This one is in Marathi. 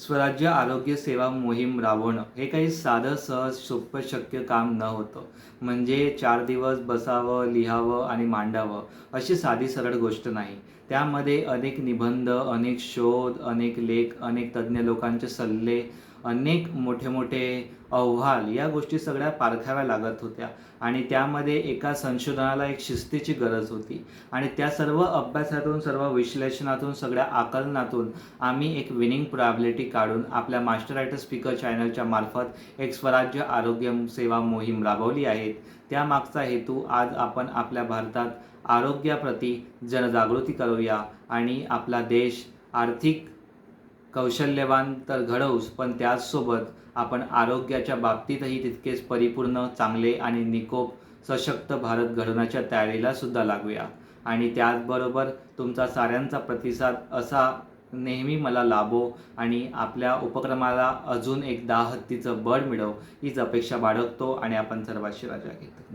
स्वराज्य आरोग्य सेवा मोहीम राबवणं हे काही साधं सहज सोपं शक्य काम न होतं. म्हणजे चार दिवस बसावं लिहावं आणि मांडावं अशी साधी सरळ गोष्ट नाही. त्यामध्ये अनेक निबंध अनेक शोध अनेक लेख अनेक तज्ज्ञ लोकांचे सल्ले अनेक मोठे मोठे अहवाल या गोष्टी सगळ्या पारखाव्या लागत होत्या. आणि त्यामध्ये एका संशोधनाला एक शिस्तीची गरज होती. आणि त्या सर्व अभ्यासातून सर्व विश्लेषणातून सगळ्या आकलनातून आम्ही एक विनिंग प्रॉबिलिटी काढून आपल्या मास्टर रायटर स्पीकर चॅनलच्या मार्फत एक स्वराज्य आरोग्य सेवा मोहीम राबवली आहे. त्यामागचा हेतू आज आपण आपल्या भारतात आरोग्याप्रती जनजागृती करूया आणि आपला देश आर्थिक कौशल्यवान तर घडवूच पण त्याचसोबत आपण आरोग्याच्या बाबतीतही तितकेच परिपूर्ण चांगले आणि निकोप सशक्त भारत घडवण्याच्या तयारीला सुद्धा लागूया. आणि त्याचबरोबर तुमचा साऱ्यांचा प्रतिसाद असा नेहमी मला लाभो आणि आपल्या उपक्रमाला अजून एक दहा हत्तीचं बळ मिळव हीच अपेक्षा बाळगतो आणि आपण सर्वांशी राजा घेतो.